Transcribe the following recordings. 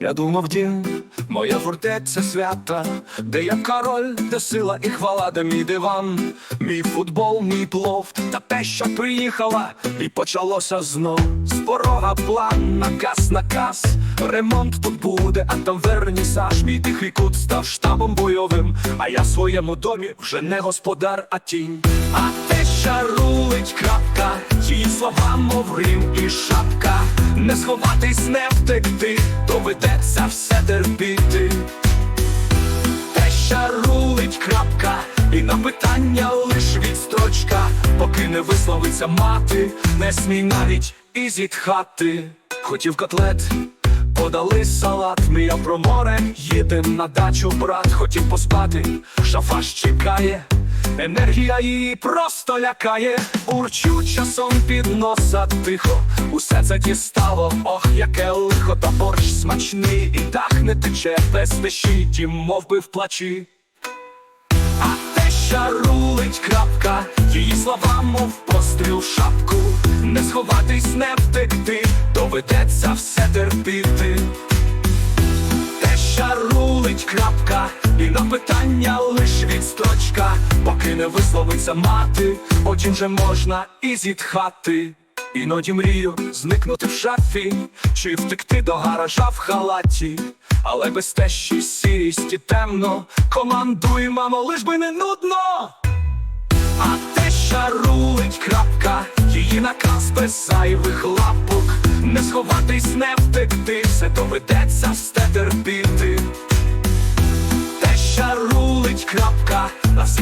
Я думав, дім, моя фортеця свята, де я король, де сила і хвала, де мій диван, мій футбол, мій плов, та те, що приїхала, і почалося знов. З порога план, наказ, наказ, ремонт тут буде, а там вернісаж. Мій тихий кут став штабом бойовим, а я в своєму домі вже не господар, а тінь. А те шарулить крапка, її слова, мов рим і шапка. Не сховатись, не втекти, доведеться все терпіти. Те шарулить крапка, і на питання лиш відстрочка, поки не висловиться мати, не смій навіть і зітхати. Хотів котлет, подали салат, мріяв про море, їдем на дачу, брат, хотів поспати, шафа ж чекає. Енергія її просто лякає, урчу часом під носа тихо, усе це дістало, ох, яке лихо, та борщ смачний, і дах не тече без тім мов би в плачі. А те шарулить крапка, її слова, мов постріл шапку. Не сховатись, не втекти, доведеться все терпіти. Те шарулить крапка, і на питання лиш відстрочка, поки не висловиться мати, потім же можна і зітхати. Іноді мрію зникнути в шафі, чи втекти до гаража в халаті, але без тещі сірість і темно, командуй, мамо, лиш би не нудно. А те шарулить крапка, її наказ без зайвих лапок. Не сховатись, не втекти, все доведеться все терпіти.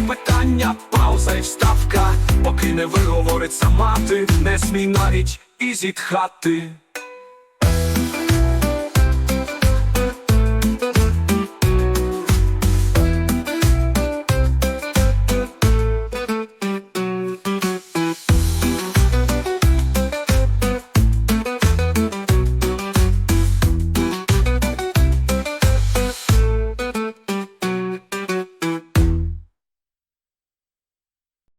Питання пауза і вставка, поки не виговориться мати, не смій навіть і зітхати.